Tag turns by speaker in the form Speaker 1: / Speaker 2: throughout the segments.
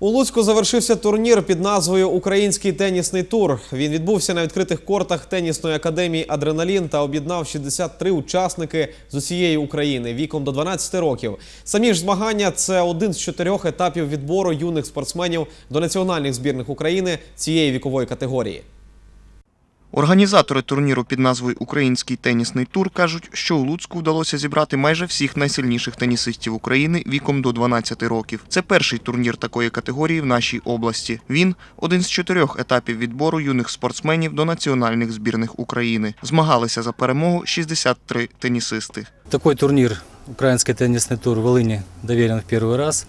Speaker 1: У Луцьку завершився турнір під назвою Український тенісний тур. Він відбувся на відкритих кортах тенісної академії Адреналін та об'єднав 63 учасники з усієї України віком до 12 років. Самі ж змагання це один з чотирьох етапів відбору юних спортсменів до національних збірних України цієї вікової категорії.
Speaker 2: Організатори турніру під назвою Український тенісний тур кажуть, що у Луцьку вдалося зібрати майже всіх найсильніших тенісистів України віком до 12 років. Це перший турнір такої категорії в нашій області. Він один з чотирьох етапів відбору юних спортсменів до національних збірних України. Змагалися за перемогу 63 тенісисти.
Speaker 3: Такой турнир, украинский теннисный тур в Волыни, доверен в первый раз.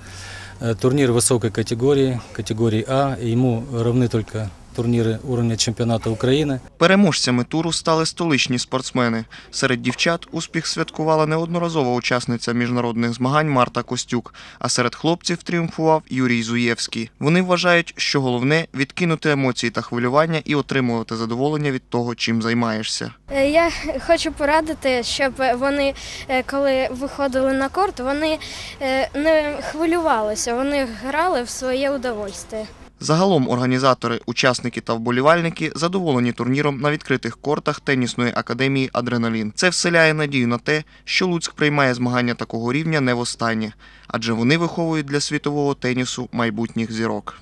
Speaker 3: Э, Турнир высокой категории, категории А. и Ему равны только турниры уровня чемпионата Украины.
Speaker 2: Переможцями туру стали столичні спортсмени. Серед дівчат успіх святкувала неодноразова учасниця міжнародних змагань Марта Костюк, а серед хлопців тріумфував Юрій Зуєвський. Вони вважають, що головне відкинути емоції та хвилювання і отримувати задоволення від того, чим займаєшся.
Speaker 4: Е, Я хочу порадити, щоб вони, е, коли виходили на корт, вони е, не хвилювалися, вони грали в своє удовольствие.
Speaker 2: Загалом організатори, учасники та вболівальники задоволені турніром на відкритих кортах тенісної академії Адреналін. Це вселяє надію на те, що Луцьк приймає змагання такого рівня не востаннє, адже вони виховують для світового тенісу майбутніх зірок.